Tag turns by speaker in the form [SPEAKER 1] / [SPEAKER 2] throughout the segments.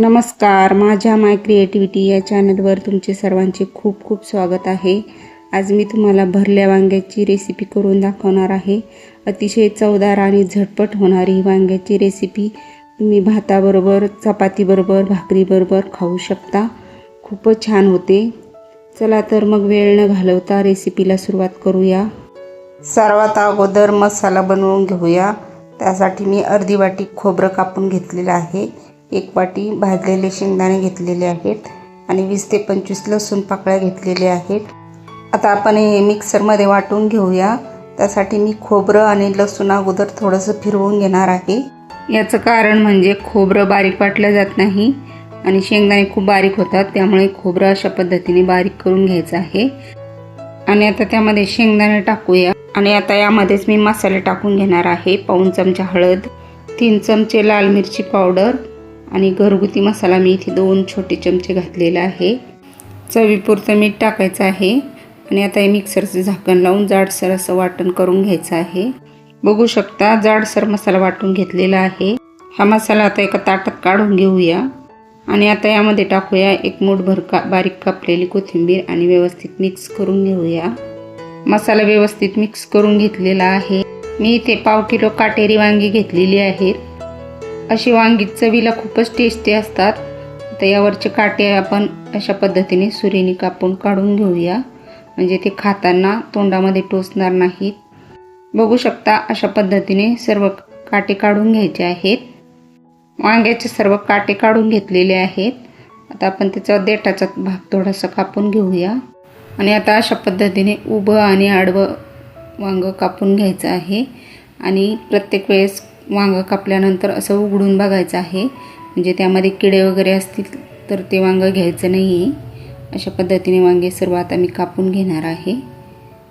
[SPEAKER 1] नमस्कार माझ्या माय क्रिएटिव्हिटी या चॅनलवर तुमचे सर्वांचे खूप खूप स्वागत आहे. आज मी तुम्हाला भरल्या वांग्याची रेसिपी करून दाखवणार आहे. अतिशय चवदार आणि झटपट होणारी ही वांग्याची रेसिपी तुम्ही भाताबरोबर चपातीबरोबर भाकरीबरोबर खाऊ शकता. खूपच छान होते. चला तर मग वेळ न घालवता रेसिपीला सुरुवात करूया. सर्वात अगोदर मसाला बनवून घेऊया. त्यासाठी मी अर्धी वाटी खोबरं कापून घेतलेलं आहे. एक वाटी भाजलेले शेंगदाणे घेतलेले आहेत आणि वीस ते पंचवीस लसूण पाकळ्या घेतलेल्या आहेत. आता आपण हे मिक्सरमध्ये वाटून घेऊया. त्यासाठी मी खोबरं आणि लसूण अगोदर थोडंसं फिरवून घेणार आहे. याचं कारण म्हणजे खोबरं बारीक वाटलं जात नाही आणि शेंगदाणे खूप बारीक होतात त्यामुळे खोबरं अशा पद्धतीने बारीक करून घ्यायचं आहे. आणि आता त्यामध्ये शेंगदाणे टाकूया. आणि आता यामध्येच मी मसाले टाकून घेणार आहे. पाऊन चमचा हळद तीन चमचे लाल मिरची पावडर आणि घरगुती मसाला मी इथे दोन छोटे चमचे घातलेला आहे. चवीपुरतं मीठ टाकायचं आहे आणि आता हे मिक्सरचं झाकण लावून जाडसर असं वाटण करून घ्यायचं आहे. बघू शकता जाडसर मसाला वाटून घेतलेला आहे. हा मसाला आता एका ताटात काढून घेऊया. आणि आता यामध्ये टाकूया एक मूठभर का बारीक कापलेली कोथिंबीर आणि व्यवस्थित मिक्स करून घेऊया. मसाला व्यवस्थित मिक्स करून घेतलेला आहे. मी इथे पाव किलो काटेरी वांगी घेतलेली आहेत अशी वांगी चवीला खूपच टेस्टी असतात. तर यावरचे काटे आपण अशा पद्धतीने सुरीने कापून काढून घेऊया. म्हणजे ते खाताना तोंडामध्ये टोचणार नाहीत. बघू शकता अशा पद्धतीने सर्व काटे काढून घ्यायचे आहेत. वांग्याचे सर्व काटे काढून घेतलेले आहेत. आता आपण त्याचा देठाचा भाग थोडासा कापून घेऊया. आणि आता अशा पद्धतीने उभं आणि आडवं वांगं कापून घ्यायचं आहे. आणि प्रत्येक वेळेस वांगं कापल्यानंतर असं उघडून बघायचं आहे. म्हणजे त्यामध्ये किडे वगैरे असतील तर ते वांगं घ्यायचं नाही आहे अशा पद्धतीने वांगे सर्व आता मी कापून घेणार आहे.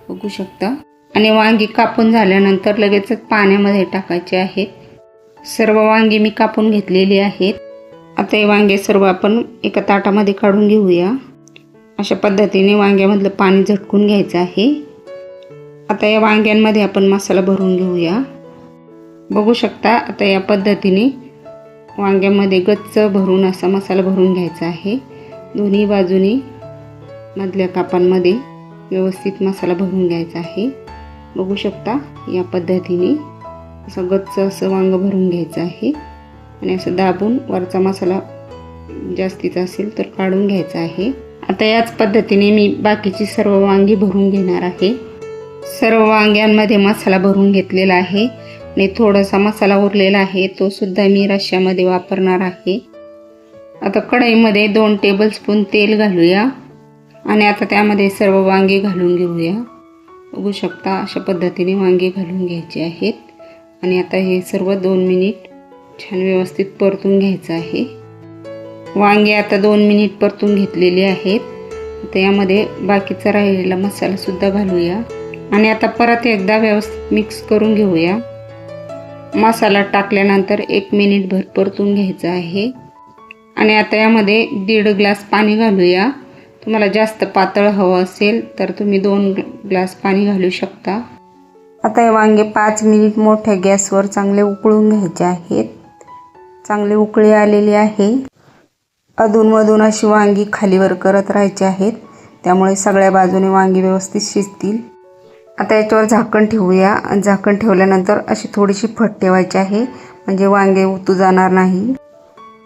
[SPEAKER 1] बघू शकता. आणि वांगी कापून झाल्यानंतर लगेचच पाण्यामध्ये टाकायचे आहेत. सर्व वांगी मी कापून घेतलेली आहेत. आता हे वांगे सर्व आपण एका ताटामध्ये काढून घेऊया. अशा पद्धतीने वांग्यामधलं पाणी झटकून घ्यायचं आहे. आता या वांग्यांमध्ये आपण मसाला भरून घेऊया. बघू शकता आता या पद्धतीने वांग्यामध्ये गच्च भरून असा मसाला भरून घ्यायचा आहे. दोन्ही बाजूने मधल्या कापांमध्ये व्यवस्थित मसाला भरून घ्यायचा आहे. बघू शकता या पद्धतीने असं गच्च असं वांग भरून घ्यायचं आहे. आणि असं दाबून वरचा मसाला जास्तीचा असेल तर काढून घ्यायचा आहे. आता याच पद्धतीने मी बाकीची सर्व वांगी भरून घेणार आहे. सर्व वांग्यांमध्ये मसाला भरून घेतलेला आहे. आणि थोडासा मसाला उरलेला आहे तो सुद्धा मी रश्श्यामध्ये वापरणार आहे. आता कढईमध्ये दोन टेबलस्पून तेल घालूया आणि आता त्यामध्ये सर्व वांगे घालून घेऊया. बघू शकता अशा पद्धतीने वांगे घालून घ्यायचे आहेत. आणि आता हे सर्व दोन मिनिट छान व्यवस्थित परतून घ्यायचं आहे. वांगे आता दोन मिनिट परतून घेतलेले आहेत. आता यामध्ये बाकीचा राहिलेला मसालासुद्धा घालूया. आणि आता परत एकदा व्यवस्थित मिक्स करून घेऊया. मसाला टाकल्यानंतर एक मिनिटभर परतून घ्यायचं आहे. आणि आता यामध्ये दीड ग्लास पाणी घालूया. तुम्हाला जास्त पातळ हवं असेल तर तुम्ही दोन ग्लास पाणी घालू शकता. आता हे वांगे पाच मिनिट मोठ्या गॅसवर चांगले उकळून घ्यायचे आहेत. चांगले उकळी आलेली आहे. अधूनमधून अशी वांगी खालीवर करत राहायची आहेत. त्यामुळे सगळ्या बाजूने वांगी व्यवस्थित शिजतील. आता याच्यावर झाकण ठेवूया. झाकण ठेवल्यानंतर अशी थोडीशी फट ठेवायची आहे. म्हणजे वांगे उतू जाणार नाही.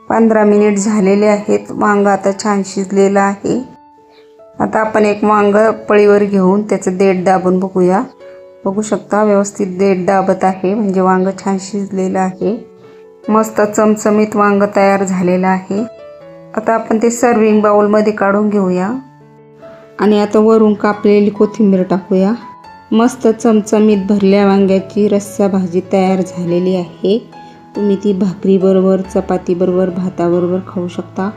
[SPEAKER 1] पंधरा मिनिट झालेले आहेत. वांग आता छान शिजलेलं आहे. आता आपण एक वांग पळीवर घेऊन त्याचं देठ दाबून बघूया. बघू शकता व्यवस्थित देठ दाबत आहे. म्हणजे वांग छान शिजलेलं आहे. मस्त चमचमीत वांग तयार झालेलं आहे. आता आपण ते सर्विंग बाउलमध्ये काढून घेऊया. आणि आता वरून कापलेली कोथिंबीर टाकूया. मस्त चमचमीत भरल्या वांग्याची रस्सा भाजी तयार झालेली आहे. तुम्ही ती भाकरीबरोबर चपातीबरोबर भाताबरोबर खाऊ शकता.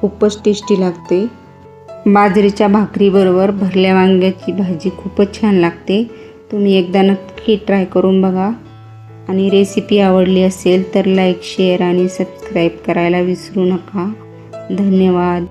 [SPEAKER 1] खूपच टेस्टी लागते. बाजरीच्या भाकरीबरोबर भरल्या वांग्याची भाजी खूपच छान लागते. तुम्ही एकदा नक्की ट्राय करून बघा. आणि रेसिपी आवडली असेल तर लाईक शेअर आणि सबस्क्राईब करायला विसरू नका. धन्यवाद.